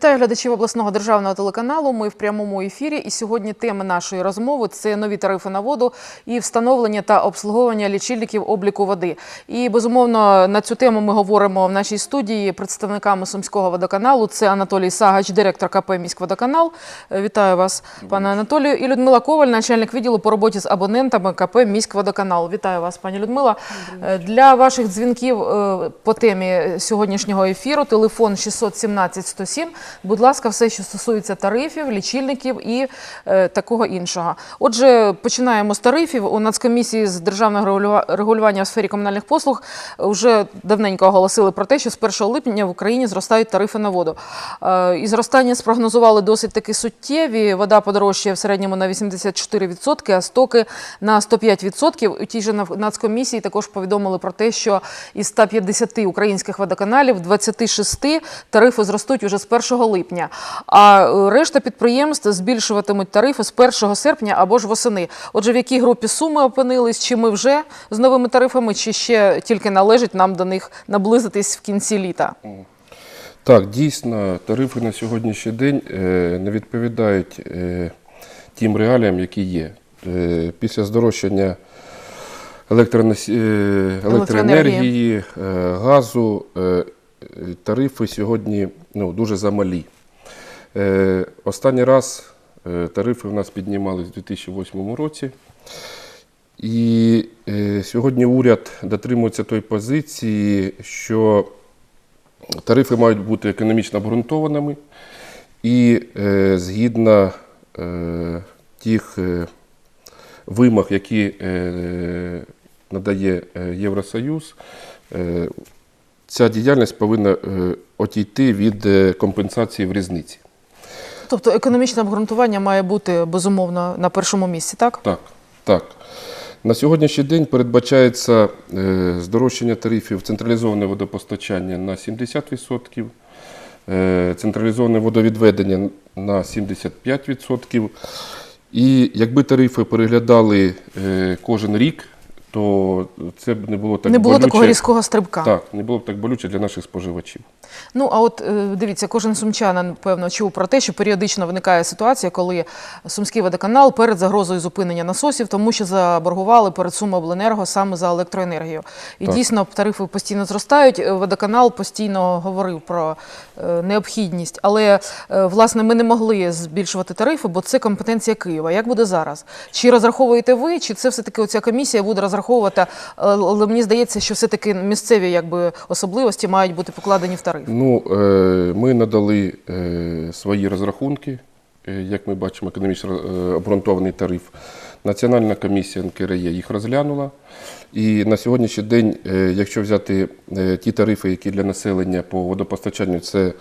Вітаю глядачів обласного державного телеканалу. Ми в прямому ефірі. І сьогодні тема нашої розмови це нові тарифи на воду і встановлення та обслуговування лічильників обліку води. І безумовно на цю тему ми говоримо в нашій студії представниками Сумського водоканалу. Це Анатолій Сагач, директор КП «Міськводоканал». Вітаю вас, пане Анатолію. І Людмила Коваль, начальник відділу по роботі з абонентами КП «Міськводоканал». Вітаю вас, пані Людмила. Для ваших дзвінків е, по темі сьогоднішнього ефіру телефон 617 107. Будь ласка, все, що стосується тарифів, лічильників і е, такого іншого. Отже, починаємо з тарифів. У Нацкомісії з державного регулювання в сфері комунальних послуг вже давненько оголосили про те, що з 1 липня в Україні зростають тарифи на воду. Е, І зростання спрогнозували досить таки суттєві. Вода подорожчає в середньому на 84%, а стоки на 105%. У тій же Нацкомісії також повідомили про те, що із 150 українських водоканалів 26 тарифи зростуть уже з 1 липня. А е, решта підприємств збільшуватимуть тарифи з 1 серпня або ж восени. Отже, в якій групі суми опинились? Чи ми вже з новими тарифами, чи ще тільки належить нам до них наблизитись в кінці літа? Так, дійсно, тарифи на сьогоднішній день е, не відповідають е, тим реаліям, які є. Після здорожчання електроенергії, газу, тарифи сьогодні ну, дуже замалі. Е, Останній раз е, тарифи в нас піднімались у 2008 році. І е, сьогодні уряд дотримується тої позиції, що тарифи мають бути економічно обґрунтованими і е, згідно е, тих е, вимог, які е, надає е, Євросоюз, е, ця діяльність повинна е, отійти від е, компенсації в різниці. Тобто економічне обґрунтування має бути безумовно на першому місці, так? Так, так. На сьогоднішній день передбачається е, здорожчання тарифів централізоване водопостачання на 70%, е, централізоване водовідведення на 75%. І якби тарифи переглядали кожен рік, то це б не було так Не було болюче. такого різкого стрибка. Так, не було б так болюче для наших споживачів. Ну а от е, дивіться, кожен сумчанин певно чув про те, що періодично виникає ситуація, коли сумський водоканал перед загрозою зупинення насосів, тому що заборгували перед Сумобленерго саме за електроенергію. І Так. дійсно тарифи постійно зростають. Е, Водоканал постійно говорив про е, необхідність, але власне ми не могли збільшувати тарифи, бо це компетенція Києва. Як буде зараз? Чи розраховуєте ви, чи це все таки оця комісія буде розраховувати? Е, Але мені здається, що все таки місцеві якби особливості мають бути покладені в тариф. Ну, е, ми надали е, свої розрахунки, як ми бачимо, економічно обґрунтований тариф. Національна комісія НКРЄ їх розглянула. І на сьогоднішній день, якщо взяти ті тарифи, які для населення по водопостачанню, це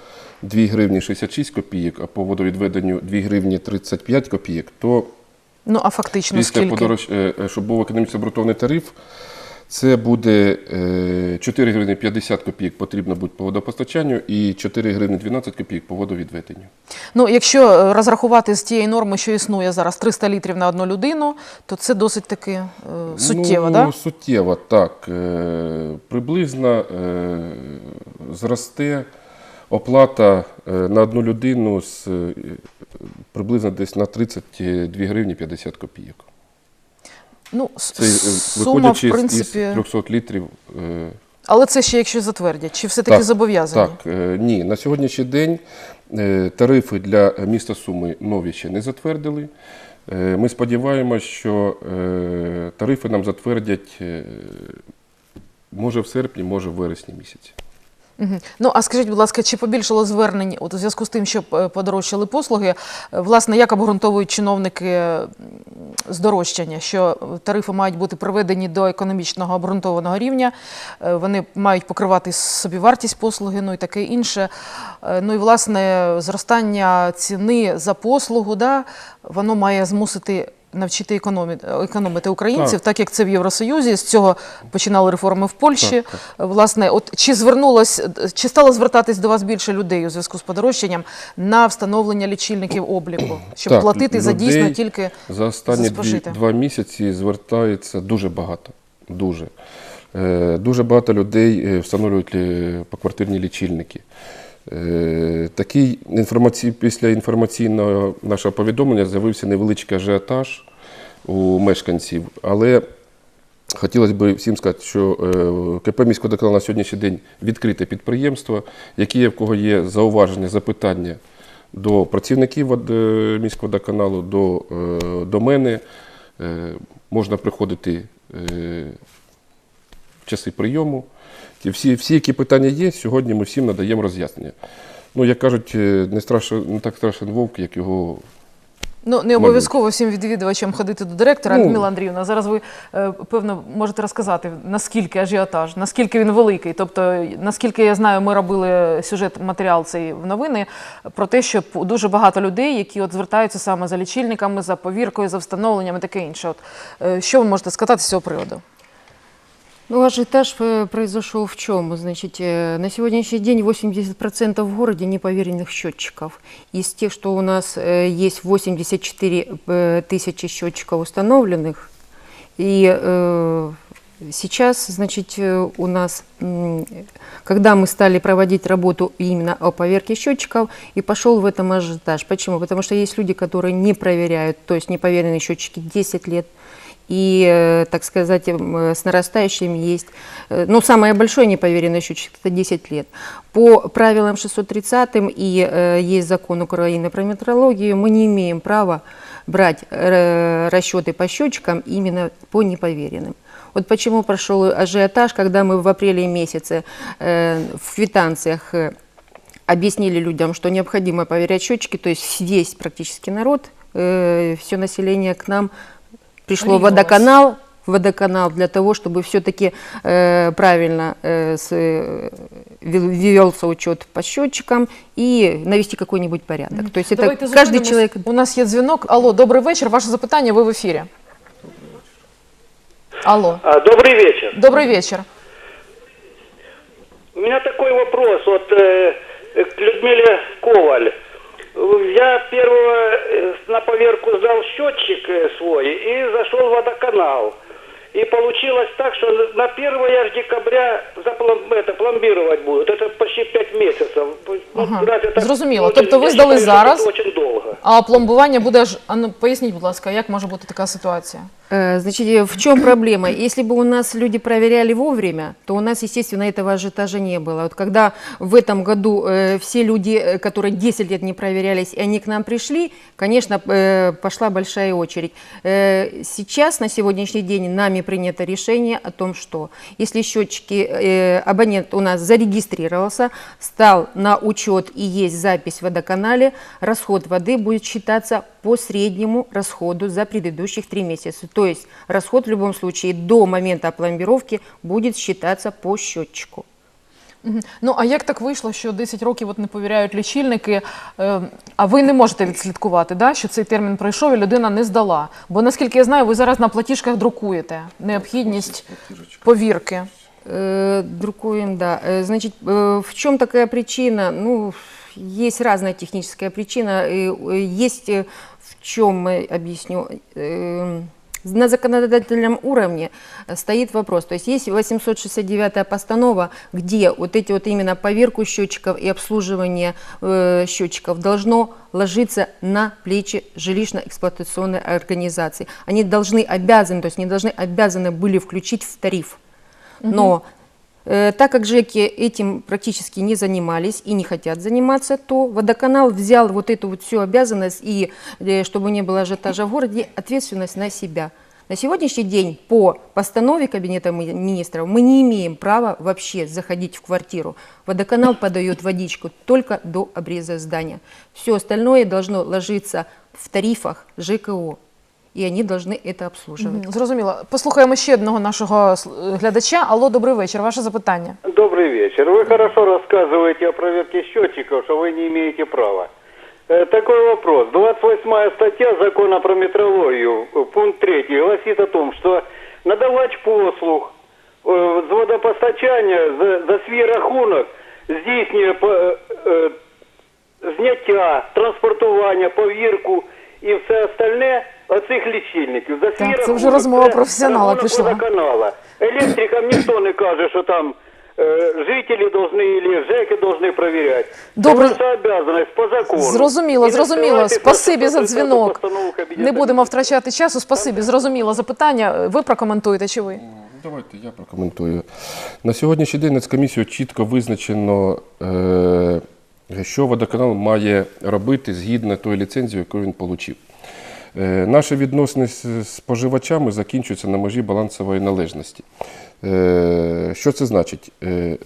2 гривні 66 копійок, а по водовідведенню 2 гривні 35 копійок, то Ну а фактично після скільки? подорож, е, е, щоб був економічно обґрунтований тариф, це буде е, 4 гривні 50 копійок потрібно буде по водопостачанню і 4 гривні 12 копійок по водовідведенню. Ну, якщо е, розрахувати з тієї норми, що існує зараз 300 літрів на одну людину, то це досить таки е, суттєво, ну, да? суттєво, так. Е, приблизно е, зросте оплата е, на одну людину з е, приблизно десь на 32 гривні 50 копійок. Ну, Це е, сума, виходячи з- принципі, із 300 літрів. але це ще якщо затвердять, чи все-таки Так, зобов'язані? Так, ні. На сьогоднішній день тарифи для міста Суми нові ще не затвердили. Ми сподіваємось, що тарифи нам затвердять може в серпні, може в вересні місяці. Ну, а скажіть, будь ласка, чи побільшало звернень от у зв'язку з тим, що е, подорожчали послуги? Е, Власне, як обґрунтовують чиновники здорожчання, що тарифи мають бути приведені до економічного обґрунтованого рівня, е, вони мають покривати собівартість послуги, ну і таке інше. Ну і власне зростання ціни за послугу, да, воно має змусити. Навчити економити, економити українців, так. Так. як це в Євросоюзі. З цього починали реформи в Польщі. Так, Власне, от чи звернулось, чи стало звертатись до вас більше людей у зв'язку з подорожчанням на встановлення лічильників обліку, щоб Так, платити за дійсно тільки За останні дві, два місяці звертається дуже багато. Дуже. Е, Дуже багато людей е, встановлюють е, поквартирні лічильники. Е, Такий інформаці... після інформаційного нашого повідомлення з'явився невеличкий ажіотаж у мешканців, але хотілося б всім сказати, що е, КП «Міськводоканал» на сьогоднішній день відкрите підприємство, які в кого є зауваження, запитання до працівників е, міськводоканалу, до, е, до мене. Можна приходити в часи прийому. Всі, всі, які питання є, сьогодні ми всім надаємо роз'яснення. Ну, як кажуть, е, не, страшен, не так страшен вовк, як його. Ну, не обов'язково всім відвідувачам ходити до директора, Ну. Людмила Андріївна. Зараз ви, е, певно, можете розказати, наскільки ажіотаж, наскільки він великий. Тобто, наскільки я знаю, ми робили сюжет, матеріал цей в новини про те, що дуже багато людей, які от звертаються саме за лічильниками, за повіркою, за встановленням і таке інше. От, е, що ви можете сказати з цього приводу? Ну, ажиотаж э, произошел в чем? Значит, э, на сегодняшний день 80% в городе непроверенных счетчиков. Из тех, что у нас э, есть 84 э, тысячи счетчиков установленных, и сейчас, значит, у нас, когда мы стали проводить работу именно о поверке счетчиков, и пошел в этом ажиотаж. Почему? Потому что есть люди, которые не проверяют, то есть непроверенные счетчики 10 лет, и, э, так сказать, э, с нарастающим есть, э, ну, самое большое непроверенный счетчик – это 10 лет. По правилам 630 и есть закон Украины про метрологию, мы не имеем права брать расчеты по счетчикам именно по непроверенным. Вот почему прошел ажиотаж, когда мы в апреле месяце в квитанциях объяснили людям, что необходимо проверять счетчики, то есть весь практически народ, все население к нам пришло в Ринулось. водоканал, в водоканал для того, чтобы все-таки правильно э, с, э, вел- велся учет по счетчикам и навести какой-нибудь порядок. То есть это Давайте каждый зупинимось. человек... У нас є дзвінок. Алло, добрий вечір. Ваше запитання, ви в ефірі. Алло, А, Добрый вечер. добрий вечір. У меня такой вопрос вот э, к Людмиле Коваль. Я первого э, на поверку сдал счетчик э, свой и зашел в водоканал. И получилось так, что на 1 аж декабря заплом- это, пломбировать будут. Это почти 5 месяцев. Ну, Ага. раз это- Зрозуміло. ну, Тобто ви я здали считаю, что зараз? Это очень долго. А пломбування буде аж. А ну поясніть, будь ласка, як може бути така ситуація? Э, Значит, э, в чем проблема? Если бы у нас люди проверяли вовремя, то у нас, естественно, этого ажиотажа не было. Вот когда в этом году э, все люди, э, которые 10 лет не проверялись, и они к нам пришли, конечно, э, пошла большая очередь. Э, сейчас, на сегодняшний день, нами принято решение о том, что если счетчики, э, абонент у нас зарегистрировался, стал на учет и есть запись в водоканале, расход воды будет считаться по среднему расходу за предыдущих три месяца. То есть расход в любом случае до момента опломбировки будет считаться по счетчику. Мгм. Ну а як так вийшло, що 10 років от не повіряють лічильники, е, а ви не можете відслідкувати, да, що цей термін пройшов і людина не здала? Бо наскільки я знаю, ви зараз на платіжках друкуєте необхідність повірки. Э, Друкуем, да. Э, Значит, э, в чем такая причина? Ну, есть разная техническая причина. И, э, Есть э, в чем, э, объясню, э, на законодательном уровне э, стоит вопрос. То есть есть 869 постанова, где вот эти вот именно поверку счетчиков и обслуживание э, счетчиков должно ложиться на плечи жилищно-эксплуатационной организации. Они должны обязаны, то есть они должны обязаны были включить в тариф. Но так как ЖЭКи этим практически не занимались и не хотят заниматься, то водоканал взял вот эту вот всю обязанность и, э, чтобы не было ажиотажа в городе, ответственность на себя. На сегодняшний день по постанове Кабинета ми- министров мы не имеем права вообще заходить в квартиру. Водоканал подает водичку только до обреза здания. Все остальное должно ложиться в тарифах ЖКО, и они должны это обслуживать. Мгм, Зрозуміло. Послухаємо ще одного нашого сл- глядача. Алло, добрий вечір. Ваше запитання. Добрый вечер. Вы хорошо рассказываете о проверке счетчиков, что вы не имеете права. Э, Такой вопрос. 28 статья закона про метрологию, э, пункт 3, гласит о том, что надавач послуг э, з водопостачання за, за свій рахунок здійснює по- е, е, зняття, транспортування, повірку і все остальне оцих лічильників. За свій Так, це рахунок. вже розмова професіонала рахунок пішла. водоканала. Електрикам ніхто не каже, що там э, жители должны или ЖЭКи должны проверять. Добре. Это наша обязанность по закону. Зрозуміло, И зрозуміло. ссылайтесь на Спасибі за 130 дзвінок. постанову Кабінету Не будемо Міністрів. втрачати часу. Спасибі, зрозуміло запитання. Ви прокоментуєте чи ви? Давайте я прокоментую. На сьогоднішній день Нацкомісією чітко визначено, е, що водоканал має робити згідно тої ліцензії, яку він отримав. Е, Наші відносини з споживачами закінчуються на межі балансової належності. Е, Що це значить? Е,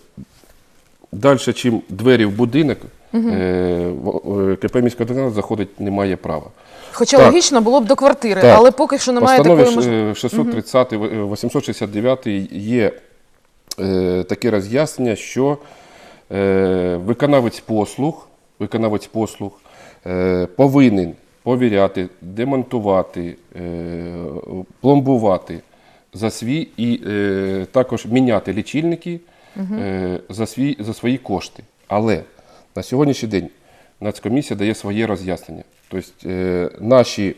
Далі, чим двері в будинок, е, КП «Міськводоканал» заходить немає права. Хоча Так. логічно було б до квартири, Так. але поки що немає Постанові такої можливості. е, 630, е, 869 є е, таке роз'яснення, що е, виконавець послуг, виконавець послуг е, повинен повіряти, демонтувати, е, пломбувати за свій і е, також міняти лічильники е, за, свій, за свої кошти. Але на сьогоднішній день Нацкомісія дає своє роз'яснення. Тобто наші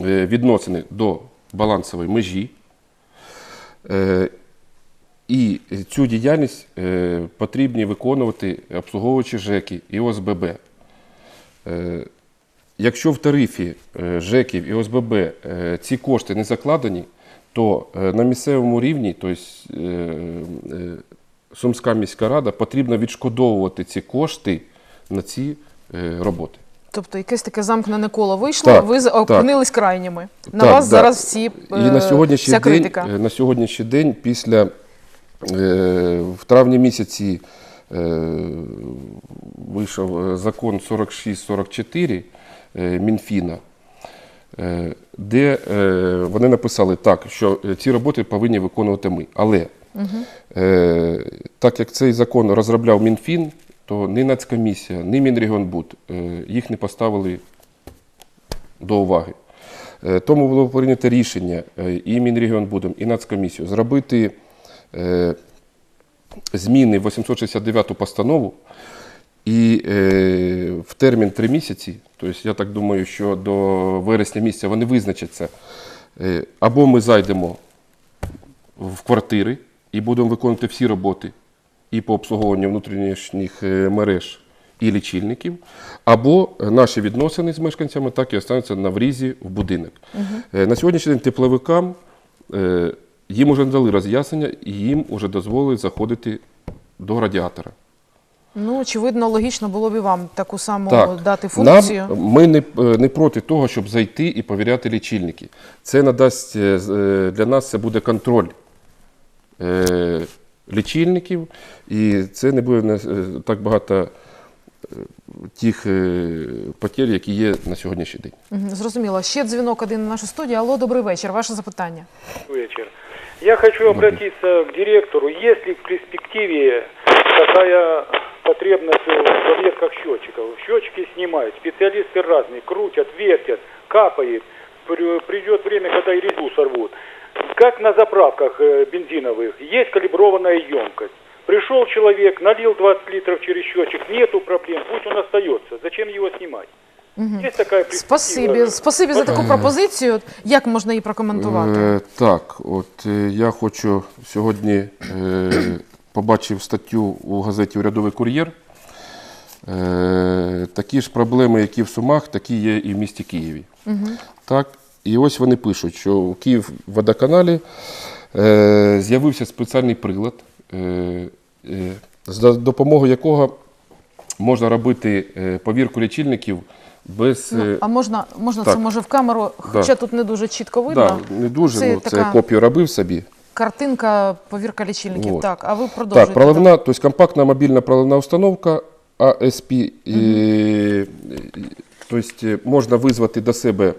відносини до балансової межі. І цю діяльність потрібні виконувати обслуговуючі ЖЕКи і ОСББ. Якщо в тарифі е, ЖЕКів і ОСББ е, ці кошти не закладені, то е, на місцевому рівні, тобто Сумська міська рада, потрібно відшкодовувати ці кошти на ці роботи. Тобто якесь таке замкнене коло вийшло, Так, ви так. опинились крайніми. На Так, вас да. зараз всі І на сьогоднішній, вся день, критика. на сьогоднішній день, після в травні місяці вийшов закон 46-44 е, Мінфіна, е, де е, вони написали так, що е, ці роботи повинні виконувати ми. Але е, так як цей закон розробляв Мінфін, то ні Нацкомісія, ні Мінрегіонбуд е, їх не поставили до уваги. Е, Тому було прийнято рішення е, і Мінрегіонбудом, і Нацкомісію зробити е, зміни в 869 постанову і е, в термін 3 місяці, тобто я так думаю, що до вересня місяця вони визначаться, е, або ми зайдемо в квартири і будемо виконувати всі роботи і по обслуговуванню внутрішніх е, мереж і лічильників, або наші відносини з мешканцями так і остануться на врізі в будинок. Е, На сьогоднішній день тепловикам е, їм вже дали роз'яснення і їм вже дозволили заходити до радіатора. Ну, очевидно, логічно було б і вам таку саму Так, дати функцію. Нам, ми не, е, не проти того, щоб зайти і перевіряти лічильники. Це надасть е, е, для нас це буде контроль лічильників, і це не буде так багато тих потерь, які є на сьогоднішній день. Зрозуміло. Ще дзвінок один на нашу студію. Алло, добрий вечір. Ваше запитання. вечер. Я хочу обратиться к директору. Есть ли в перспективе такая потребность в проверках счетчиков? Счетчики снимают, специалисты разные, крутят, вертят, капает. При- Придет время, когда и резьбу сорвут. Как на заправках э, бензиновых, есть калиброванная емкость. Пришел человек, налил 20 литров через счетчик, нету проблем, пусть он остается. Зачем его снимать? Есть такая перспектива? Спасибі. Спасибі за таку пропозицію. Як можна її прокоментувати? Е, так, от е, я хочу сьогодні е, побачив статтю у газеті Урядовий кур'єр. Е, такі ж проблеми, які в Сумах, такі є і в місті Києві. Так, і ось вони пишуть, що у Київводоканалі е, з'явився спеціальний прилад, е, е, за допомогою якого можна робити е, повірку лічильників без. Ну, е, а можна, можна так. це може в камеру, хоча тут не дуже чітко видно. да, не дуже, Це ну, це така копію робив собі. Картинка, повірка лічильників. Вот. Так, а ви продовжуєте. Так, проливна, то есть компактна мобільна проливна установка АСП. е, то есть е, можна визвати до себе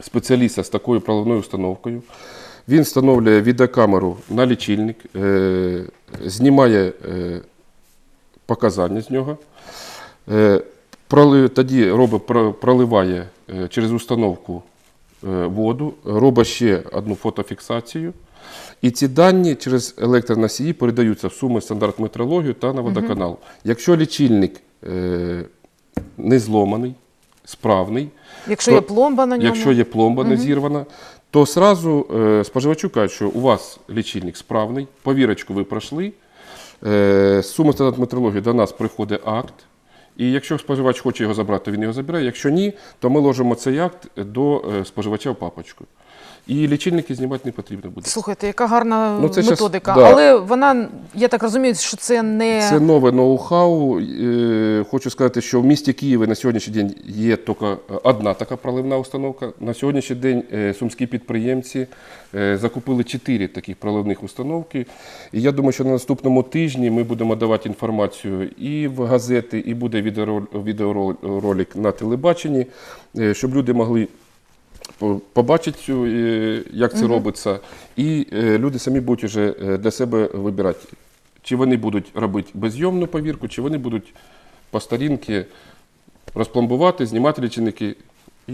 спеціаліста з такою проливною установкою. Він встановлює відеокамеру на лічильник, е, знімає е, показання з нього. Е, проли- тоді робить, проливає е, через установку е, воду, робить ще одну фотофіксацію. І ці дані через електроносії передаються в суми стандарт метрологію та на водоканал. Якщо лічильник е, не зломаний, справний, Якщо то- є пломба на ньому. якщо є пломба не зірвана, то сразу е, споживачу кажуть, що у вас лічильник справний, повірочку ви пройшли, Е, З суми стандарт метрології до нас приходить акт. І якщо споживач хоче його забрати, то він його забирає. Якщо ні, то ми ложимо цей акт до е, споживача в папочку. І лічильники знімати не потрібно буде. Слухайте, яка гарна Ну, це щас- методика. да. Але вона, я так розумію, що це не Це нове ноу-хау. Е, Хочу сказати, що в місті Києві на сьогоднішній день є тільки одна така проливна установка. На сьогоднішній день е, сумські підприємці е, закупили чотири таких проливних установки. І я думаю, що на наступному тижні ми будемо давати інформацію і в газети, і буде відеорол- відеоролик на телебаченні, щоб люди могли по- побачити, цю, е, як це робиться, і е, люди самі будуть вже е, для себе вибирати, чи вони будуть робити безйомну повірку, чи вони будуть по старінки розпломбувати, знімати лічильники і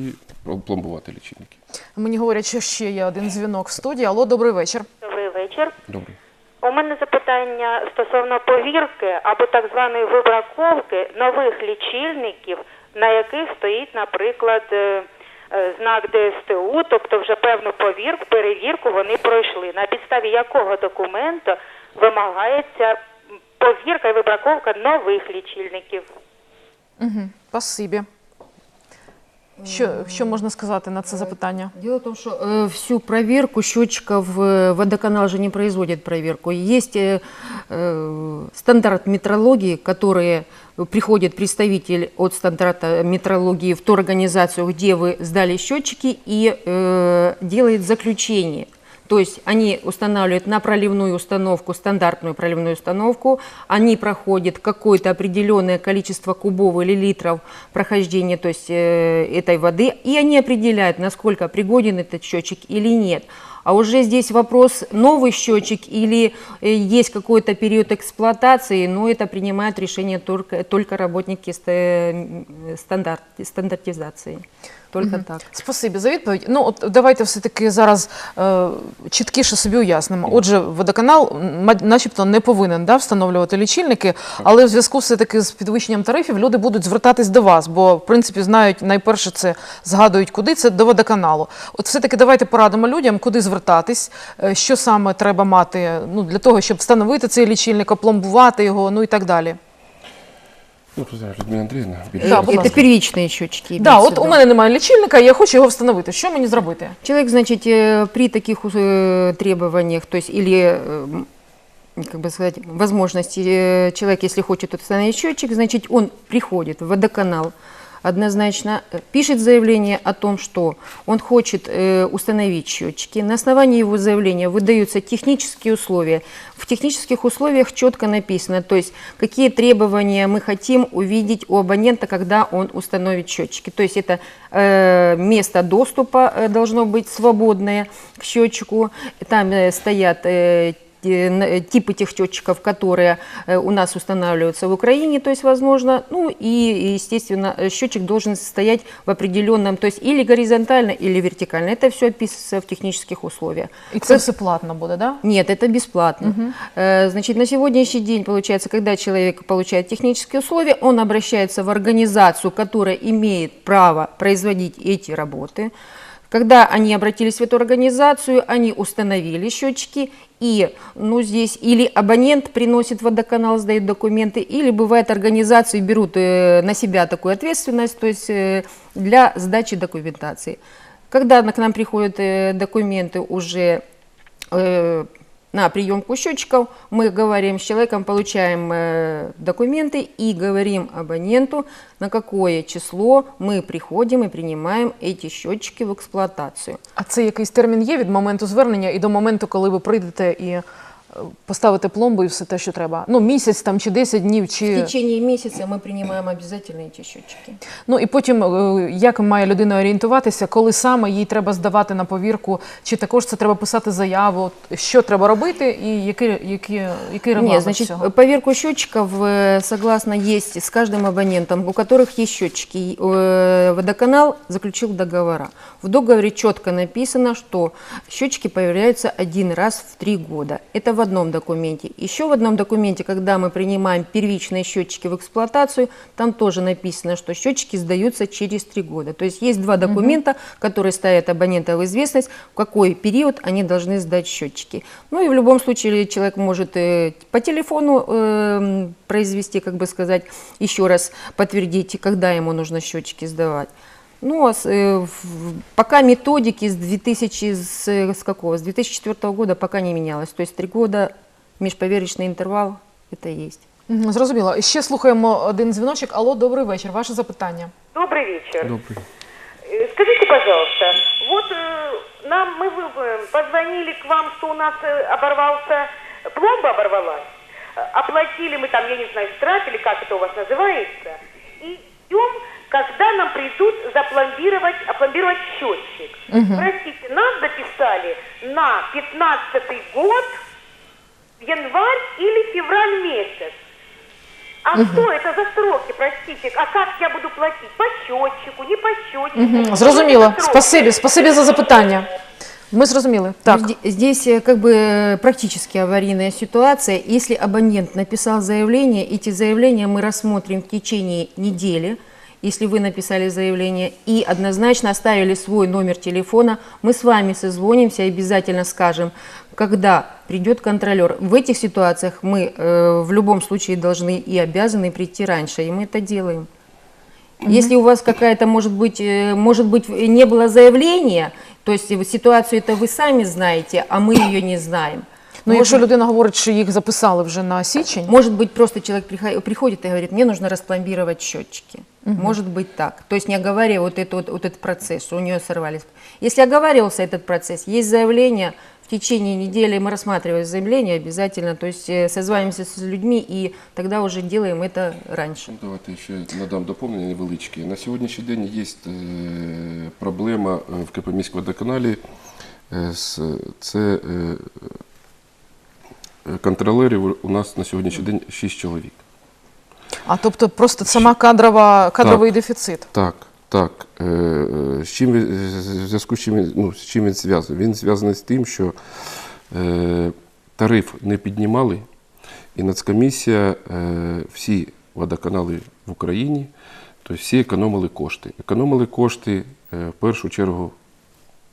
пломбувати лічильники. мені говорять, що ще є один дзвінок в студії. Алло, добрий вечір. Добрий вечір. Добре. У мене запитання стосовно повірки або так званої вибраковки нових лічильників, на яких стоїть, наприклад, знак ДСТУ, тобто вже певну повірку, перевірку вони пройшли. На підставі якого документу вимагається повірка і вибраковка нових лічильників? Спасибі. Що, що можна сказати на це запитання? Дело в том, что э, всю проверку счетчиков э, водоканал же не производит проверку. Есть э, э, стандарт метрологии, который приходит представитель от стандарта метрологии в ту организацию, где вы сдали счетчики и э, делает заключение. То есть они устанавливают на проливную установку, стандартную проливную установку, они проходят какое-то определенное количество кубов или литров прохождения то есть, э, этой воды, и они определяют, насколько пригоден этот счетчик или нет. А уже здесь вопрос, новый счетчик или э, есть какой-то период эксплуатации, но это принимают решение только, только работники м, стандарт, стандартизации. Только так. Спасибі за відповідь. Ну, от давайте все-таки зараз е, чіткіше собі уяснимо. Отже, водоканал начебто не повинен да, встановлювати лічильники, але в зв'язку все-таки з підвищенням тарифів люди будуть звертатись до вас, бо в принципі знають найперше це згадують, куди це до водоканалу. От все-таки давайте порадимо людям, куди звертатись, е, що саме треба мати ну, для того, щоб встановити цей лічильник, опломбувати його, ну і так далі. Ну, тут зараз Людмила Андріївна більше. Да, будь это ласка. первичные счетчики. Да, имеется от в у виду. мене немає лічильника, і я хочу його встановити. Що мені зробити? Человек, значит, э, при таких э, требованиях, то есть или э, как бы сказать, возможности, э, человек, если хочет установить счетчик, значит, он приходит в водоканал, однозначно э, пишет заявление о том, что он хочет э, установить счетчики. На основании его заявления выдаются технические условия. В технических условиях четко написано, то есть какие требования мы хотим увидеть у абонента, когда он установит счетчики. То есть это э, место доступа должно быть свободное к счетчику. Там э, стоят типы тех счетчиков, которые э, у нас устанавливаются в Украине, то есть возможно, ну и, естественно, э, счетчик должен стоять в определенном, то есть или горизонтально, или вертикально. Это все описывается в технических условиях. І це все платно буде, да? Нет, это бесплатно. Э, Значит, на сегодняшний день, получается, когда человек получает технические условия, он обращается в организацию, которая имеет право производить эти работы. Когда они обратились в эту организацию, они установили счетчики, и ну, здесь или абонент приносит водоканал, сдает документы, или бывает организации берут э, на себя такую ответственность, то есть э, для сдачи документации. Когда к нам приходят э, документы уже на приемку счетчиков, мы говорим с человеком, получаем э, документы и говорим абоненту, на какое число мы приходим и принимаем эти счетчики в эксплуатацию. А це якийсь термін є від моменту звернення і до моменту, коли ви прийдете і е, поставите пломбу і все те, що треба? Ну, місяць там чи 10 днів, В чи течение месяца мы принимаем обязательно эти счетчики. ну і потім е, як має людина орієнтуватися, коли саме їй треба здавати на повірку, чи також це треба писати заяву, що треба робити, і який, який, який регламент Нет, значит, цього? поверку счетчиков, э, согласно, есть с каждым абонентом, у которых есть счетчики. И, э, Водоканал заключил договора. В договоре четко написано, что счетчики появляются один раз в три года. Это одном документе. Еще в одном документе, когда мы принимаем первичные счетчики в эксплуатацию, там тоже написано, что счетчики сдаются через три года. То есть есть два документа, которые ставят абонента в известность, в какой период они должны сдать счетчики. Ну и в любом случае человек может э, по телефону э, произвести, как бы сказать, еще раз подтвердить, когда ему нужно счетчики сдавать. Ну, а с, э, в- пока методики с 2000, с, э, с какого? С 2004 года пока не менялось. То есть три года межповерочный интервал это есть. Мгм, Зрозуміло. І Ще слухаємо один дзвіночок. Алло, добрий вечір. Ваше запитання. Добрый вечер. Добрий. Э, Скажите, пожалуйста, вот э, нам мы вы- э, позвонили к вам, что у нас э, оборвался, пломба оборвалась. Э, Оплатили мы там, я не знаю, штраф или как это у вас называется. И ждем, когда нам придут запломбировать, опломбировать счетчик. Простите, нас записали на 15 год, январь или февраль месяц. А что это за сроки, простите? А как я буду платить? По счетчику, не по счетчику? Мгм, Зрозуміло. Что это за сроки? Спасибі, спасибі за запитання. Ми зрозуміли. Так. Зде- Здесь э, как бы э, практически аварийная ситуация. Если абонент написал заявление, эти заявления мы рассмотрим в течение недели. Если вы написали заявление и однозначно оставили свой номер телефона, мы с вами созвонимся и обязательно скажем, когда придет контролер. В этих ситуациях мы э, в любом случае должны и обязаны прийти раньше, и мы это делаем. Если у вас какая-то, может быть, э, может быть, не было заявления, то есть ситуацию это вы сами знаете, а мы ее не знаем. Ну, Может- якщо людина говорить, що їх записали вже на січень, Может быть, просто человек прихо- приходит и говорит, мне нужно распломбировать счетчики. Может быть так. То есть не оговаривая вот, это, вот, вот этот процесс, что у нее сорвались. Если оговаривался этот процесс, есть заявление, в течение недели мы рассматриваем заявление обязательно, то есть э, созваниваемся с людьми и тогда уже делаем это раньше. Давайте ще надам доповнення невеличке. На сьогоднішній день є е, проблема е, в КП міськводоканалі. е, з- Це е, е, контролерів у нас на сьогоднішній день 6 чоловік. а тобто просто сама кадрова, кадровий дефіцит. Так, так. Е, е, З чим в зв'язку з чим він, ну, з чим він зв'язаний? Він зв'язаний з тим, що е, тариф не піднімали, і Нацкомісія, е, всі водоканали в Україні, то всі економили кошти. Економили кошти е, в першу чергу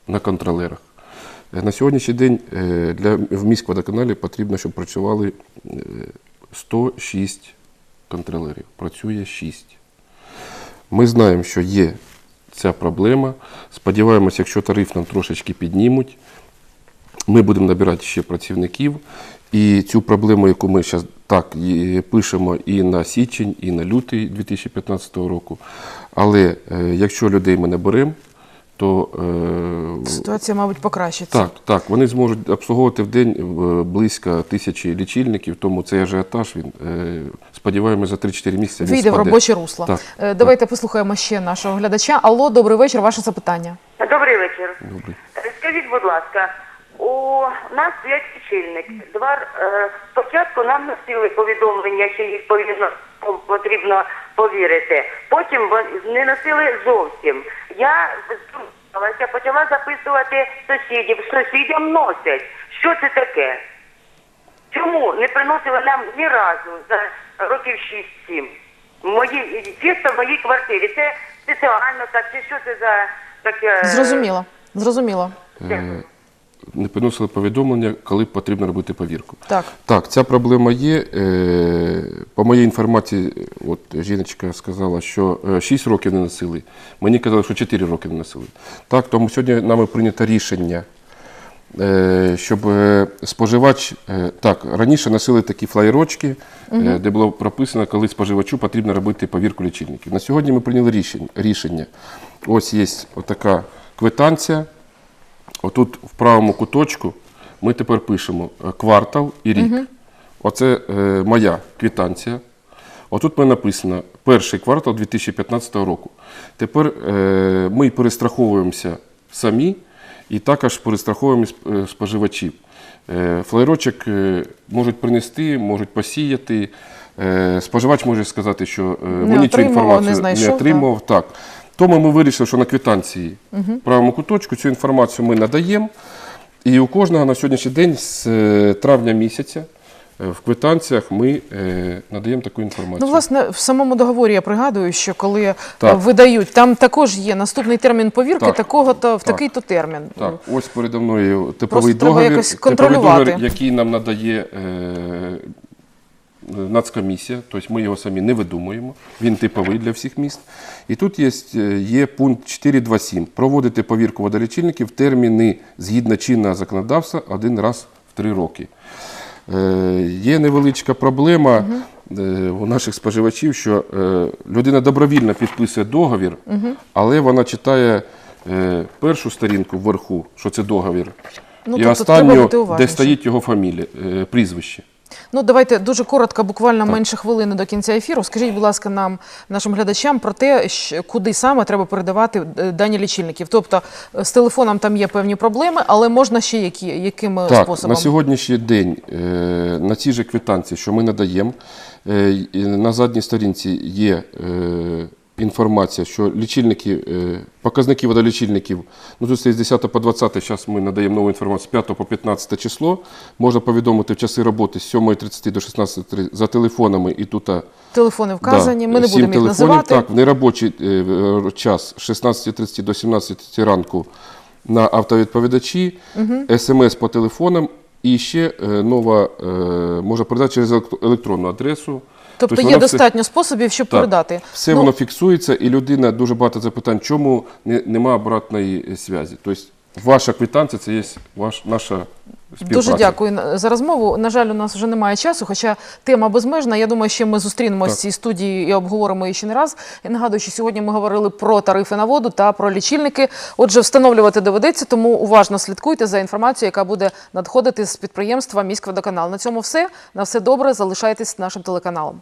на контролерах. Е, На сьогоднішній день е, для, в міськводоканалі потрібно, щоб працювали е, 106 контролерів. Працює 6. Ми знаємо, що є ця проблема. Сподіваємося, якщо тариф нам трошечки піднімуть, ми будемо набирати ще працівників. І цю проблему, яку ми зараз так пишемо і на січень, і на лютий 2015 року. Але е, якщо людей ми не беремо, то е, Ситуація, мабуть, покращиться. так, так, вони зможуть обслуговувати в день е, близько тисячі лічильників, тому цей ажіотаж він е, сподіваємося за 3-4 місяці. він Вийде в спаде. робоче русло. Так, Е, Давайте послухаємо ще нашого глядача. Алло, добрий вечір. Ваше запитання. Добрий вечір. Добре. Скажіть, будь ласка, у нас стоять лічильник. Два е, спочатку нам носили повідомлення, що їх повинно потрібно повірити. Потім не носили зовсім. Я здумалася, почала записувати сусідів. Сусідям носять. Що це таке? Чому не приносили нам ні разу за років 6-7? Мої чисто в моїй квартирі. Це спеціально так, чи що це за таке? Зрозуміло. Зрозуміло. Е, Не приносили повідомлення, коли потрібно робити повірку. Так. Так, ця проблема є. Е, По моїй інформації, от жіночка сказала, що 6 років не носили. Мені казали, що 4 роки не носили. Так, тому сьогодні нами прийнято рішення, е, щоб е, споживач. е, Так, раніше носили такі флаєрочки, е, де було прописано, коли споживачу потрібно робити повірку лічильників. На сьогодні ми прийняли рішення. Ось є отака квитанція. Отут в правому куточку ми тепер пишемо е, квартал і рік. Оце е, моя квитанція. Отут ми написано перший квартал 2015 року. Тепер е, ми перестраховуємося самі і також перестраховуємо е, споживачів. Е, флайрочок е, можуть принести, можуть посіяти. Е, споживач може сказати, що е, мені цю інформацію не не отримав. Так. Тому ми вирішили, що на квитанції в правому куточку цю інформацію ми надаємо. І у кожного на сьогоднішній день з е, травня місяця е, в квитанціях ми е, надаємо таку інформацію. Ну, власне, в самому договорі я пригадую, що коли Так. видають, там також є наступний термін повірки, Так. такого-то в Так. такий-то термін. Так, ось передо мною типовий треба договір, якось типовий договір, який нам надає е, нацкомісія, тобто ми його самі не видумуємо, він типовий для всіх міст. І тут є, е, є пункт 4.2.7. Проводити повірку водолічильників в терміни згідно чинного законодавства один раз в три роки. Е, Є невеличка проблема е, у наших споживачів, що е, людина добровільно підписує договір, але вона читає е, першу сторінку вверху, що це договір, Ну, і тобто останню, де стоїть його фамілія, е, прізвище. Ну, давайте дуже коротко, буквально менше хвилини до кінця ефіру. Скажіть, будь ласка, нам, нашим глядачам, про те, куди саме треба передавати е, дані лічильників. Тобто е, з телефоном там є певні проблеми, але можна ще які, якими Так, способом? на сьогоднішній день е, на цій же квитанції, що ми надаємо, на задній сторінці є інформація, що лічильники, е, показники водолічильників, ну з 10 по 20, зараз ми надаємо нову інформацію, з 5 по 15 число. Можна повідомити в часи роботи з 7.30 до 16.30 за телефонами і тут Телефони вказані, Да, ми не будемо їх телефонів. називати. Так, в неробочий е, час з 16.30 до 17 ранку на автовідповідачі, смс по телефонам і ще е, нова може передати через електронну адресу. Тобто Тобто є все- достатньо способів, щоб Так, передати. Все Ну, воно фіксується, і людина дуже багато запитань, чому не, немає обратної е, зв'язі. Тобто ваша квитанція це є ваш, наша. Дуже дякую за розмову. На жаль, у нас вже немає часу, хоча тема безмежна. Я думаю, ще ми зустрінемося в цій студії і обговоримо її ще не раз. Я нагадую, що сьогодні ми говорили про тарифи на воду та про лічильники. Отже, встановлювати доведеться, тому уважно слідкуйте за інформацією, яка буде надходити з підприємства Міськводоканал. На цьому все. На все добре. Залишайтесь нашим телеканалом.